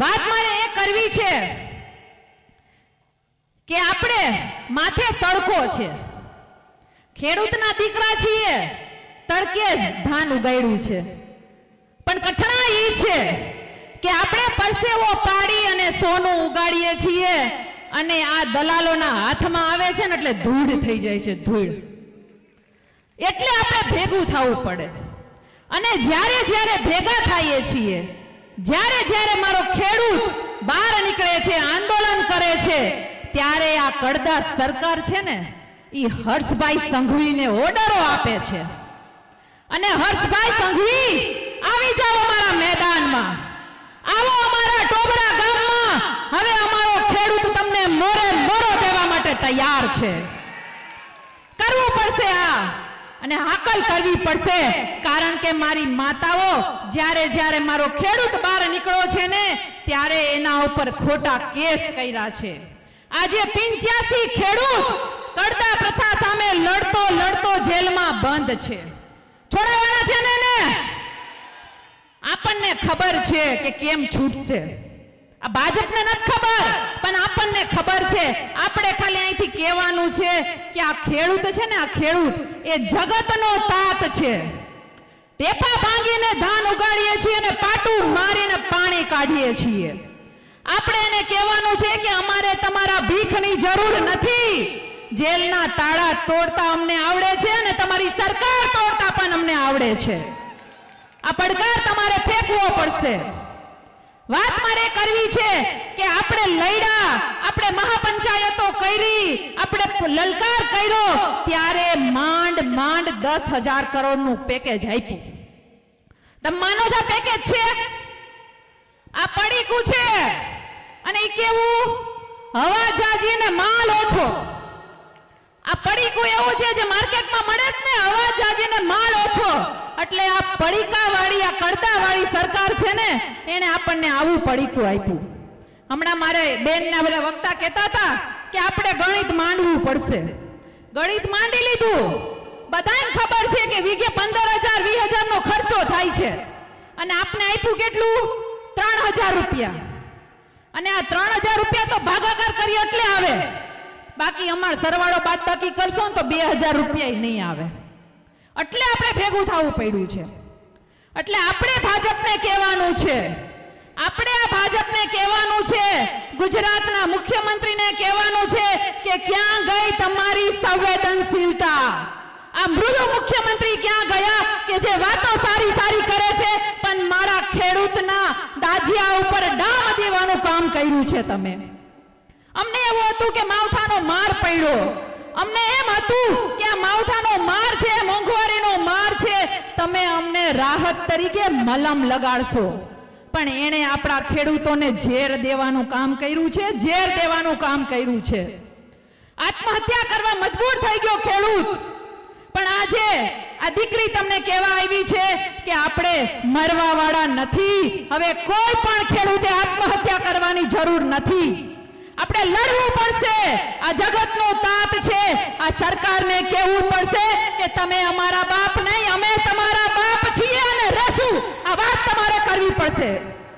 વાત મારે એ કરવી છે કે આપણે માથે તડકો છે. ખેડૂતના દીકરા છીએ, તડકે ધાન ઉગાડ્યું છે. પણ કઠણા એ છે કે આપણે પરસેવો પાડી અને સોનું ઉગાડીએ છીએ અને આ દલાલોના હાથમાં આવે છે ને એટલે ધૂળ થઈ જાય છે, ધૂળ. એટલે આપણે ભેગું થવું પડે. અને જ્યારે જ્યારે ભેગા થઈએ છીએ જ્યારે જ્યારે મારો ખેડૂત બહાર નીકળે છે, આંદોલન કરે છે, ત્યારે આ કડદા સરકાર છે ને એ હર્ષભાઈ સંઘવીને ઓર્ડરો આપે છે. અને હર્ષભાઈ સંઘવી, આવી જાઓ અમારા મેદાનમાં. આવો અમારા ટોબરા ગામમાં. હવે અમારો ખેડૂત તમને મોરે મોરો દેવા માટે તૈયાર છે. કરવું પડશે આ. અને હાકલ કરવી પડશે. કારણ કે મારી માતાઓ જ્યારે જ્યારે મારો ખેડૂત બહાર નીકળ્યો છે ને, ત્યારે એના ઉપર ખોટા કેસ કર્યા છે. આજે પિંચ્યાસી ખેડૂત કરતા પ્રથા સામે લડતો લડતો જેલમાં બંધ છે. છોડાવાના છે ને આપણને ખબર છે કે કેમ છૂટશે. આ ભાજપને નથી ખબર, પણ આપણને ખબર છે કહેવાનું છે કે આ ખેડૂત છે ને, આ ખેડૂત, એ જગતનો તાત છે. ટેપા ભાંગીને ધાન ઉગાડીએ છીએ અને પાટું મારીને પાણી કાઢીએ છીએ. આપણે એને કહેવાનું છે કે અમારે તમારા ભીખની જરૂર નથી. જેલના તાળા તોડતા અમને આવડે છે અને તમારી સરકાર તોડતા પણ અમને આવડે છે. આ પડકાર તમારે ફેંકવો પડશે. વાત મારે કરવી છે કે આપણે લડ્યા આપણે મહાપંચાયતો કરી, આપણે લલકાર કર્યો, ત્યારે માંડ માંડ દસ હજાર કરોડનું પેકેજ આપ્યું. તમે માનો છો પેકેજ છે? આ પડીકું છે. અને એ કેવું? હવા જાજી ને માલ ઓછો. છે જે માર્કેટમાં મળે જ ને હવા જાજીને માલ ઓછો. એટલે આ પડીકા વાળી આ કડતા વાળી સરકાર છે ને એને આપણને આવું પડીકું આપ્યું. હમણાં મારે બેનના બધા વક્તા કહેતા હતા કે આપણે ગણિત માંડવું પડશે. ગણિત માંડી લીધું. બધાને ખબર છે કે વીઘે પંદર હજાર, વીસ હજાર નો ખર્ચો થાય છે. અને આપને આપ્યું કેટલું? ત્રણ હજાર રૂપિયા. અને આ ત્રણ હજાર રૂપિયા તો ભાગાકાર કરી એટલે આવે. બાકી અમાર સરવાળો બાદ બાકી કરશો ને તો બે હજાર રૂપિયા નહીં આવે. એટલે આપણે ભેગું થવું પડ્યું છે. એટલે આપણે ભાજપને કહેવાનું છે. આપણે આ ભાજપને કહેવાનું છે. ગુજરાતના મુખ્યમંત્રીને કહેવાનું છે કે ક્યાં ગઈ તમારી સંવેદનશીલતા? આ મૃદુ મુખ્યમંત્રી ક્યાં ગયા કે જે વાતો સારી સારી કરે છે, પણ મારા ખેડૂતના દાજિયા ઉપર ડામ દેવાનું કામ કર્યું છે તમે. અમને એવું હતું કે માવઠાનો માર પડ્યો. અમને એમ હતું કે આ માવઠાનો માર છે, મોંઘવારીનો માર છે, તમે અમને રાહત તરીકે મલમ લગાડશો. પણ એણે આપણા ખેડૂતોને ઝેર દેવાનું કામ કર્યું છે, ઝેર દેવાનું કામ કર્યું છે. આત્મહત્યા કરવા મજબૂર થઈ ગયો ખેડૂત. પણ આજે આ દીકરી તમને કહેવા આવી છે કે આપણે મરવા વાળા નથી. હવે કોઈ પણ ખેડૂતે આત્મહત્યા કરવાની જરૂર નથી. આપણે લડવું પડશે. આ જગતનો તાત છે. આ સરકારને કહેવું પડશે કે તમે અમારા બાપ નહીં, અમે તમારા બાપ છીએ અને રહેશું આ વાત તમારે કરવી પડશે.